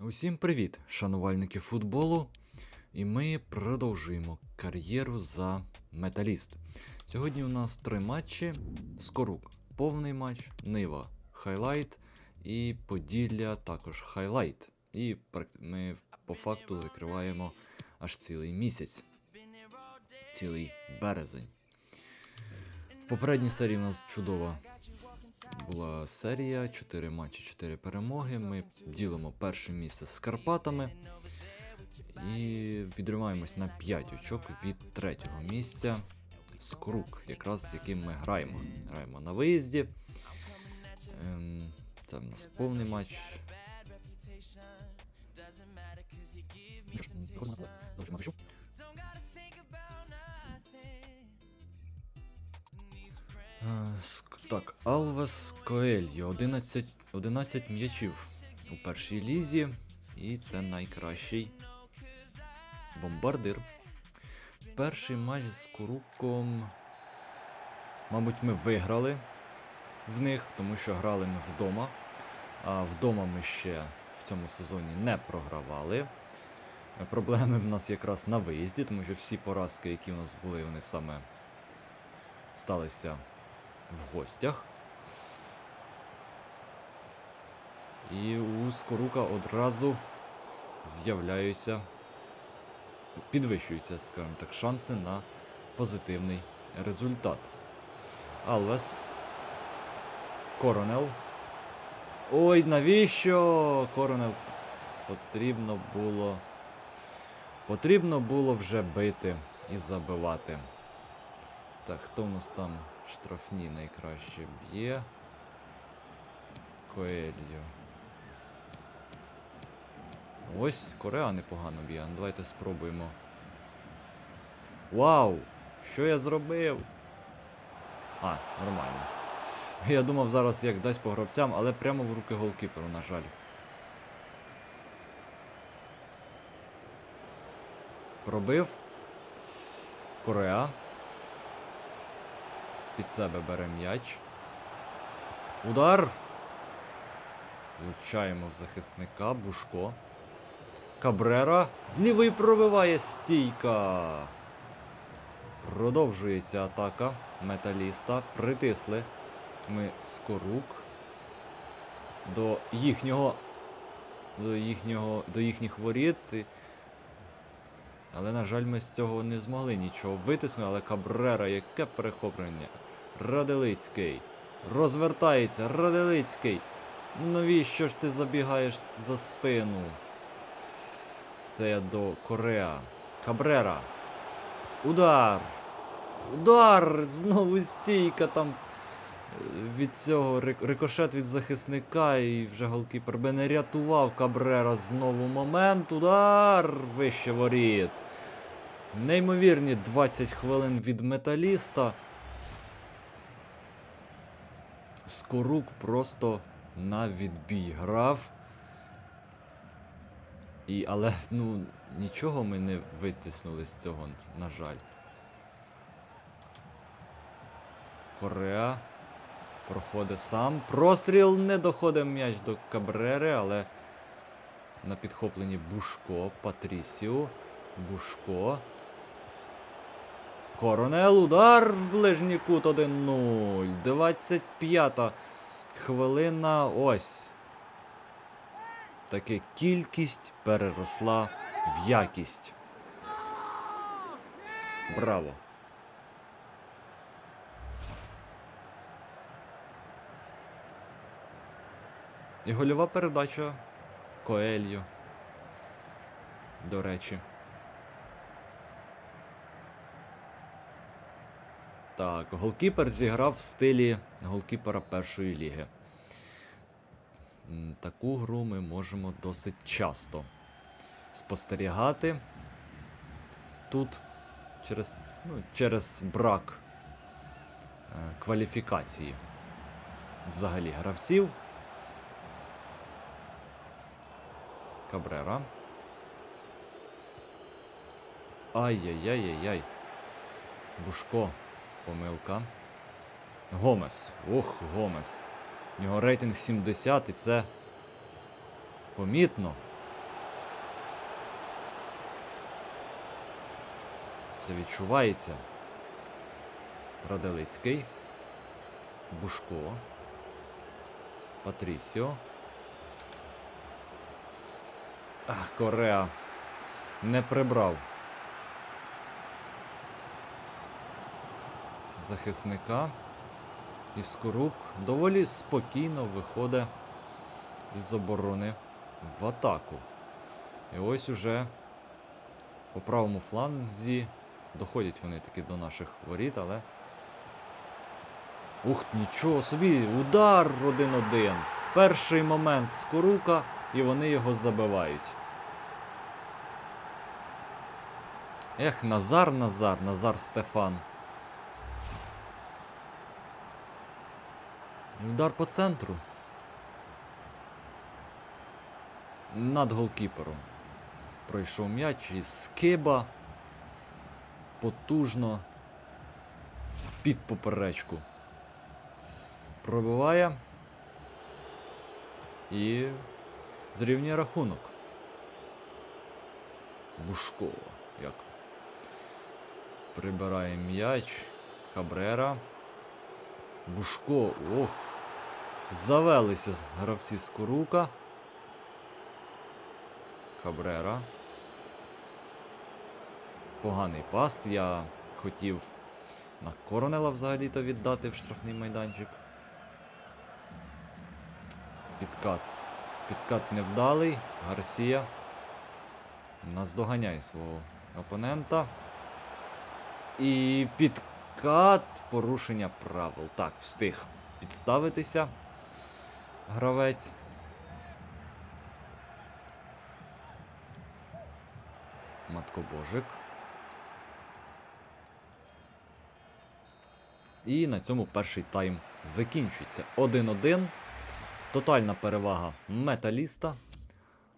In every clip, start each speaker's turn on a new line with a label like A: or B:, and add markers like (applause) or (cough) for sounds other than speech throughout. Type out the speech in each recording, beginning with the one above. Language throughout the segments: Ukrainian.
A: Усім привіт, шанувальники футболу. І ми продовжуємо кар'єру за металіст. Сьогодні у нас три матчі: Скорук, повний матч, Нива, хайлайт і Поділля також хайлайт. І ми по факту закриваємо аж цілий місяць, цілий березень. В попередній серії у нас чудова була серія, 4 матчі, 4 перемоги. Ми ділимо перше місце з Карпатами і відриваємось на 5 очок від третього місця з Крук, якраз з яким ми граємо. Граємо на виїзді. Ем, це в нас повний матч. Що Так, Алвес Коельо, 11, 11 м'ячів у першій лізі, і це найкращий бомбардир. Перший матч з Куруком. Мабуть, ми виграли в них, тому що грали ми вдома. А вдома ми ще в цьому сезоні не програвали. Проблеми в нас якраз на виїзді, тому що всі поразки, які в нас були, вони саме сталися в гостях. І у Скорука одразу з'являються, підвищуються, скажімо так, шанси на позитивний результат. Алвес. Коронел. Ой, навіщо? Коронел потрібно було. Потрібно було вже бити і забивати. Так, хто в нас там штрафні найкраще б'є? Коельо. Ось Кореа непогано б'є. Ну, давайте спробуємо. Вау! Що я зробив? А, нормально. Я думав зараз як дасть по гравцям, але прямо в руки голкіперу, на жаль. Пробив. Кореа. Під себе бере м'яч. Удар. Влучаємо в захисника. Бушко. Кабрера. З лівої пробиває стійка. Продовжується атака металіста. Притисли. Ми скорук. До їхнього. До їхнього. До їхніх воріт. Але, на жаль, ми з цього не змогли нічого витиснути, але Кабрера, яке перехоплення. Раделицький. Розвертається, Раделицький. Навіщо ж ти забігаєш за спину? Це я до Кореа. Кабрера. Удар! Удар! Знову стійка там. Від цього рикошет від захисника і вже голкіпер би не рятував Кабрера знову момент. Удар! Вище воріт. Неймовірні 20 хвилин від металіста. Скорук просто на відбій грав. І, але ну, нічого ми не витиснули з цього, на жаль. Кореа проходить сам. Простріл не доходить м'яч до Кабрери, але на підхопленні Бушко, Патрісіо, Бушко. Коронел, удар в ближній кут 1-0. 25 хвилина. Ось. Таки кількість переросла в якість. Браво! І гольова передача Коельо. До речі. Так, голкіпер зіграв в стилі голкіпера першої ліги. Таку гру ми можемо досить часто спостерігати тут через, ну, через брак е, кваліфікації взагалі гравців. Кабрера. Ай-яй-яй-яй-яй. Бушко. Помилка. Гомес. Ох, Гомес. У нього рейтинг 70 і це помітно. Це відчувається. Радалицький. Бушко. Патрісіо. Ах, Кореа. Не прибрав. Захисника. І Скорук доволі спокійно виходить із оборони в атаку. І ось уже по правому фланзі доходять вони таки до наших воріт, але. Ух, нічого собі! Удар 1-1. Перший момент Скорука, і вони його забивають. Ех, Назар, Назар, Назар Стефан. Удар по центру. Над голкіпером. Пройшов м'яч і скиба потужно під поперечку. Пробиває і зрівнює рахунок. Бушко. Як прибирає м'яч. Кабрера. Бушко. Ох. Завелися гравці з Курука. Кабрера. Поганий пас. Я хотів на Коронела взагалі-то віддати в штрафний майданчик. Підкат. Підкат невдалий. Гарсія. Наздоганяє свого опонента. І підкат порушення правил. Так, встиг підставитися. Гравець. Маткобожик. І на цьому перший тайм закінчується. 1-1. Тотальна перевага металіста,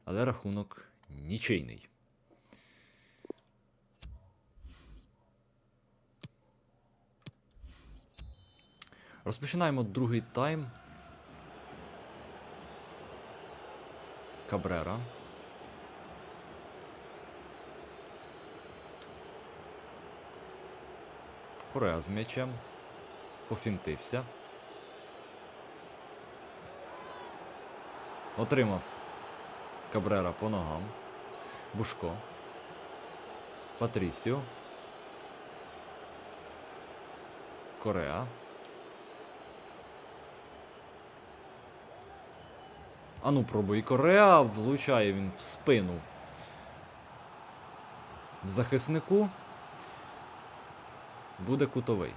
A: але рахунок нічийний. Розпочинаємо другий тайм. Кабрера. Корея з м'ячем. Пофінтився. Отримав Кабрера по ногам. Бушко. Патрісіо. Кореа. Ану, пробуй Кореа. Влучає він в спину. В захиснику. Буде кутовий.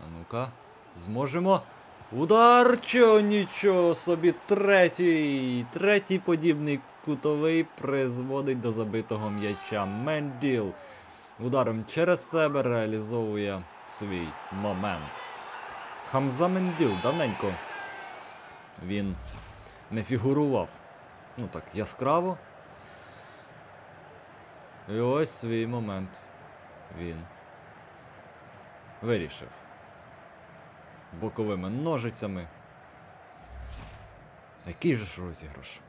A: А ну-ка, зможемо. Удар! Чо, нічого собі, третій! Третій подібний кутовий призводить до забитого м'яча. Менділ ударом через себе реалізовує свій момент. Хамза Менділ давненько він не фігурував. Ну так, яскраво. І ось свій момент він вирішив. Боковими ножицями. Який же ж розіграш?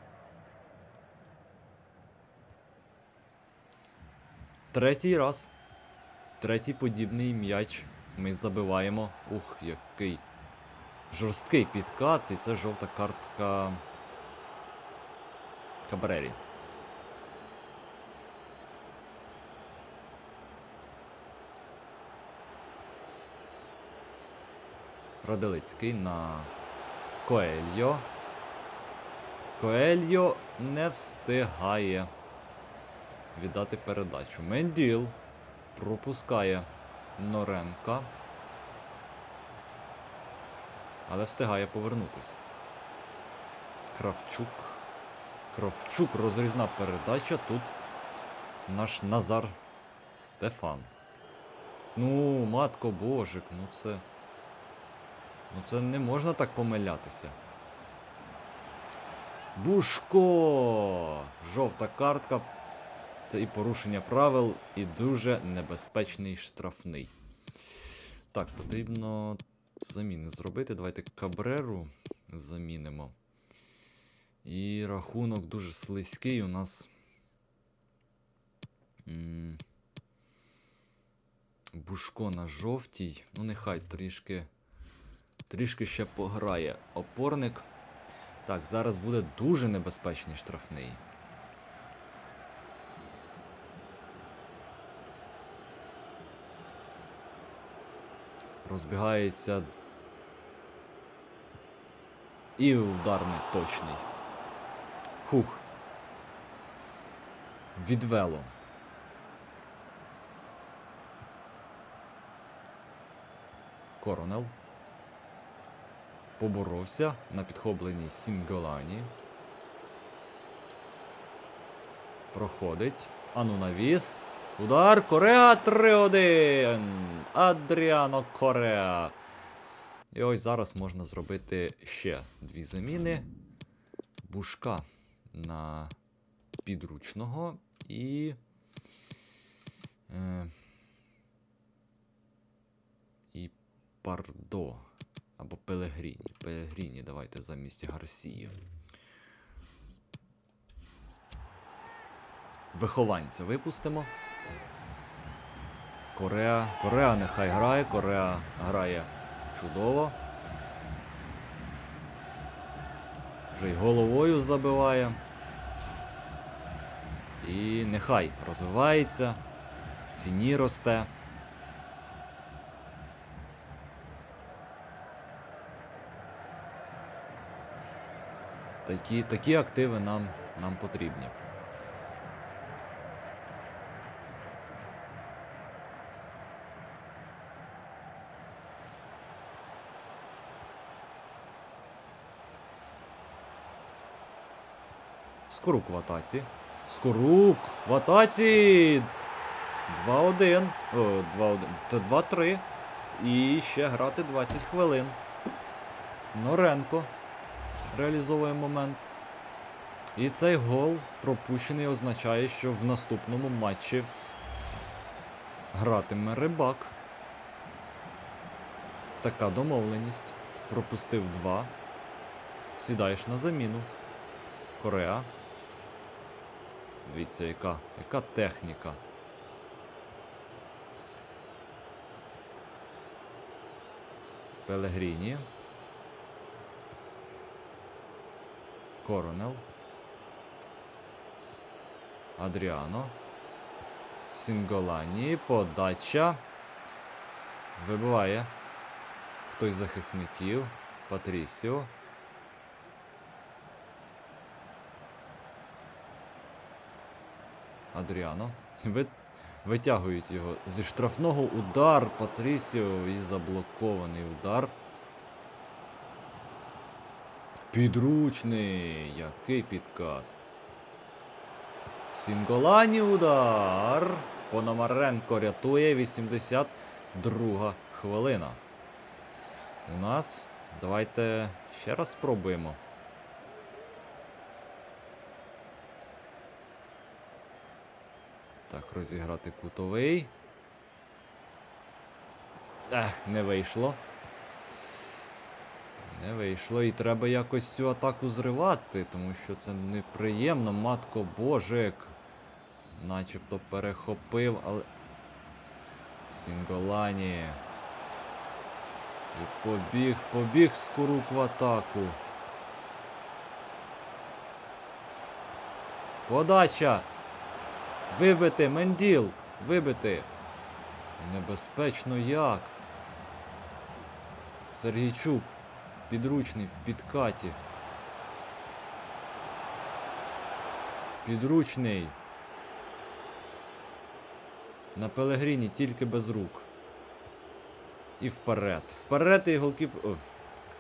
A: Третій раз. Третій подібний м'яч ми забиваємо. Ух, який жорсткий підкат, і це жовта картка Кабрері. Раделицький на Коельо. Коельо не встигає віддати передачу. Менділ пропускає Норенка. Але встигає повернутись. Кравчук. Кравчук розрізна передача. Тут наш Назар Стефан. Ну, матко божик, ну це. Ну це не можна так помилятися. Бушко! Жовта картка. Це і порушення правил, і дуже небезпечний штрафний. Так, потрібно заміни зробити. Давайте Кабреру замінимо. І рахунок дуже слизький у нас. Бушко на жовтій. Ну, нехай трішки. Трішки ще пограє опорник. Так, зараз буде дуже небезпечний штрафний. Розбігається. І ударний точний. Хух. Відвело. Коронел. Поборовся на підхопленні Сінголані. Проходить. Ану навіс. Удар. Кореа 3-1. Адріано Кореа. І ось зараз можна зробити ще дві заміни. Бушка на підручного і. Е, і Пардо. Або Пелегріні. Пелегріні, давайте замість Гарсії. Вихованця випустимо. Кореа. Кореа нехай грає. Кореа грає чудово. Вже й головою забиває. І нехай розвивається, в ціні росте. Такі, такі активи нам, нам потрібні. Скорук в атаці. Скорук в атаці. 2-1. О, 2-1. Та 2-3. І ще грати 20 хвилин. Норенко реалізовує момент. І цей гол пропущений означає, що в наступному матчі гратиме рибак. Така домовленість. Пропустив 2. Сідаєш на заміну. Кореа. Дивіться, яка, яка техніка. Пелегріні. Коронел. Адріано. Сінголані. Подача. Вибиває. Хтось з захисників. Патрісіо. Адріано. Ви... Витягують його зі штрафного удар Патрісіо і заблокований удар. Підручний. Який підкат. Сінголані удар. Пономаренко рятує 82 хвилина. У нас. Давайте ще раз спробуємо. Так, розіграти кутовий. Ех, не вийшло. Не вийшло. І треба якось цю атаку зривати, тому що це неприємно, матко божик. Начебто перехопив, але. Сінголані. І побіг, побіг скорук в атаку. Подача! Вибити, Менділ! Вибити! Небезпечно як? Сергійчук, підручний в підкаті. Підручний. На Пелегріні тільки без рук. І вперед. Вперед і голкіпер.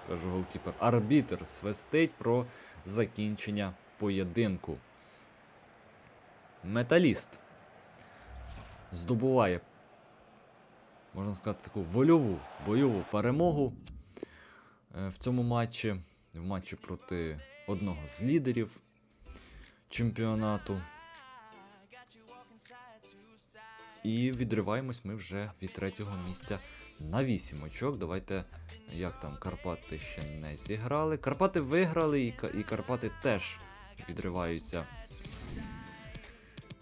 A: Кажу голкіпер. Арбітер свистить про закінчення поєдинку. Металіст здобуває, можна сказати, таку вольову бойову перемогу е, в цьому матчі. В матчі проти одного з лідерів чемпіонату. І відриваємось ми вже від третього місця на 8 очок. Давайте, як там, Карпати ще не зіграли. Карпати виграли, і, Карпати теж відриваються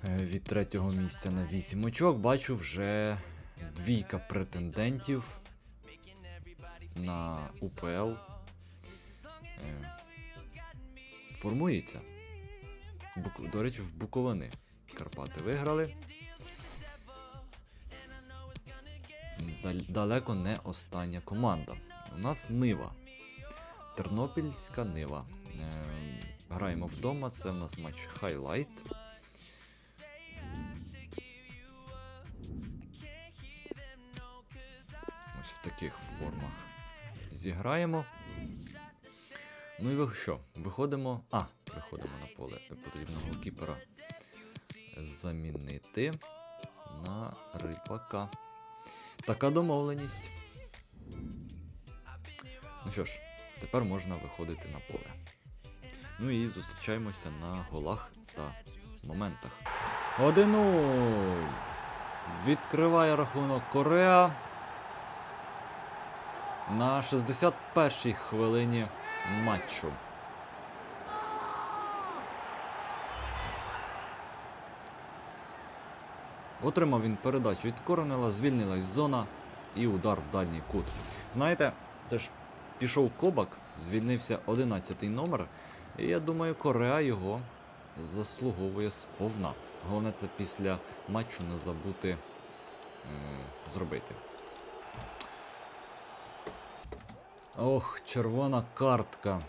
A: від третього місця на 8 очок. Бачу вже двійка претендентів на УПЛ. Е, Формується. До речі, в Буковини Карпати виграли. Далеко не остання команда. У нас Нива. Тернопільська Нива. Е, Граємо вдома, це в нас матч хайлайт. Зіграємо. Ну і ви що? Виходимо. А, виходимо на поле. Потрібно голкіпера замінити на рибака. Така домовленість. Ну що ж, тепер можна виходити на поле. Ну і зустрічаємося на голах та моментах. 1-0. Відкриває рахунок Корея. На 61-й хвилині матчу. Отримав він передачу від Коронела, звільнилась зона і удар в дальній кут. Знаєте, це ж пішов Кобак, звільнився 11-й номер, і я думаю, Корея його заслуговує сповна. Головне це після матчу не забути е, зробити. Ох, червона картка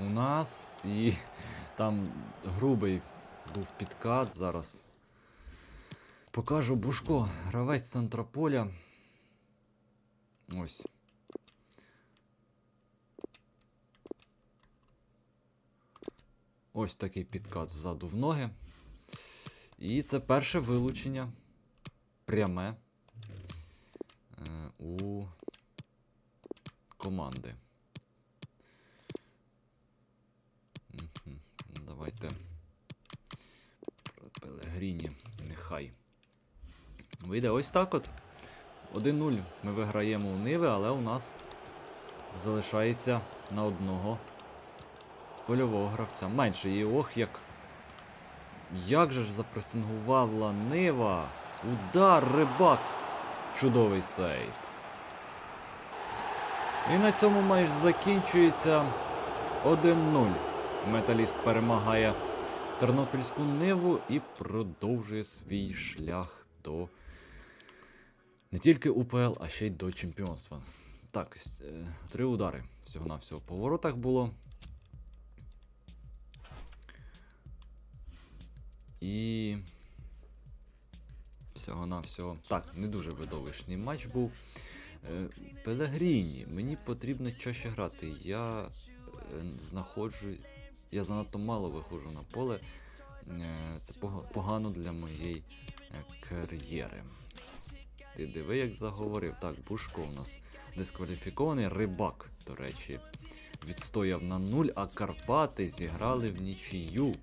A: у нас і там грубий був підкат зараз. Покажу Бушко, гравець центра поля. Ось. Ось такий підкат ззаду в ноги. І це перше вилучення пряме е, команди. Давайте. Пелегріні, нехай. Вийде ось так от. 1-0 ми виграємо у Ниви, але у нас залишається на одного польового гравця. Менше. І ох, як. Як же ж запресингувала Нива. Удар, рибак. Чудовий сейф. І на цьому матч закінчується 1-0. Металіст перемагає Тернопільську Ниву і продовжує свій шлях до не тільки УПЛ, а ще й до чемпіонства. Так, е, три удари всього-навсього по воротах було. І. Всього-навсього. Так, не дуже видовищний матч був. Е, Пелегріні, мені потрібно чаще грати. Я е, знаходжу. Я занадто мало виходжу на поле. Е, Це погано для моєї кар'єри. Ти диви, як заговорив. Так, Бушко у нас дискваліфікований. Рибак, до речі, відстояв на нуль, а Карпати зіграли в нічию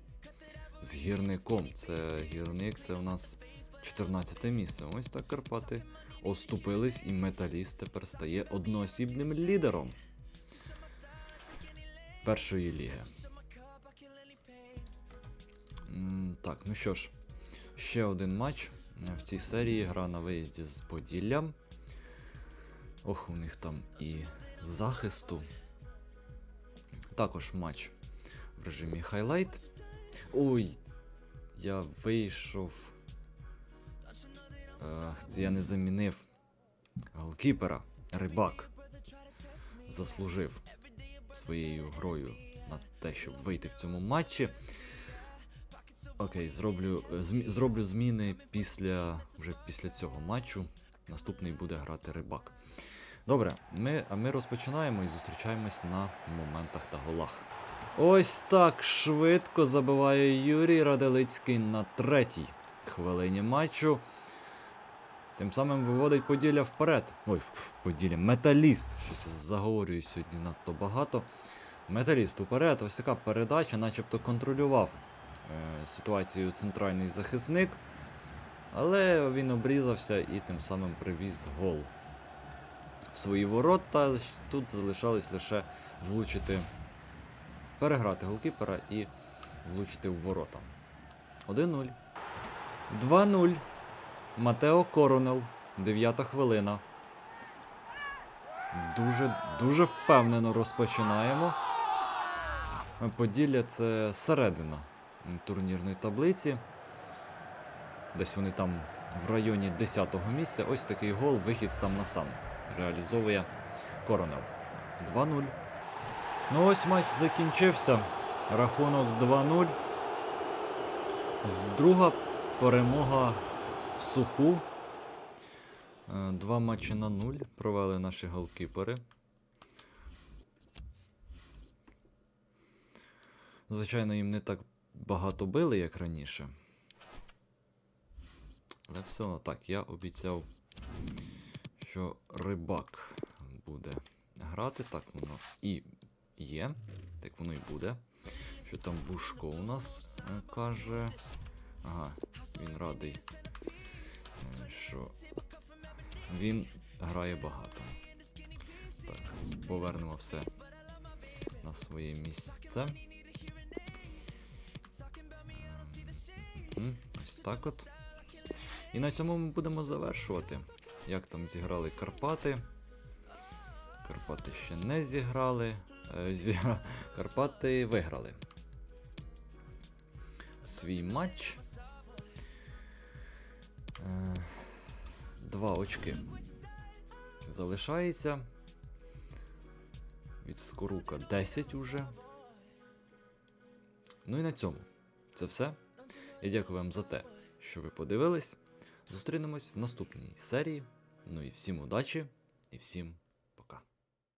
A: з гірником. Це гірник, це у нас 14 місце. Ось так Карпати оступились, і металіст тепер стає одноосібним лідером першої ліги. Так, ну що ж, ще один матч в цій серії. Гра на виїзді з Поділлям. Ох, у них там і захисту. Також матч в режимі хайлайт. Ой, я вийшов. Ах, це я не замінив голкіпера. Рибак заслужив своєю грою на те, щоб вийти в цьому матчі. Окей, зроблю, е, зроблю зміни після, вже після цього матчу. Наступний буде грати рибак. Добре, ми, ми розпочинаємо і зустрічаємось на моментах та голах. Ось так швидко забиває Юрій Раделицький на третій хвилині матчу. Тим самим виводить Поділля вперед. Ой, Поділля, металіст. Щось заговорюю сьогодні надто багато. Металіст уперед, ось така передача, начебто контролював е, ситуацію центральний захисник. Але він обрізався і тим самим привіз гол. в свої ворота. Тут залишалось лише влучити, переграти голкіпера і влучити в ворота. 1-0. 2-0. Матео Коронел. Дев'ята хвилина. Дуже, дуже впевнено розпочинаємо. Поділля це середина турнірної таблиці. Десь вони там в районі 10-го місця. Ось такий гол, вихід сам на сам. Реалізовує Коронел. 2-0. Ну ось матч закінчився. Рахунок 2-0. З друга перемога в суху. Е, Два матчі на 0 провели наші голкіпери. Звичайно, їм не так багато били, як раніше. Але все одно так, я обіцяв, що рибак буде грати. Так воно і є. Так воно і буде. Що там Бушко у нас е, каже. Ага, він радий, що він грає багато. Так, повернемо все на своє місце. Ось так от. І на цьому ми будемо завершувати. Як там зіграли Карпати. Карпати ще не зіграли. Е, зі... (laughs) Карпати виграли. Свій матч. 2 очки. Залишається. Від скорука 10 уже. Ну і на цьому це все. Я дякую вам за те, що ви подивились. Зустрінемось в наступній серії. Ну і всім удачі і всім.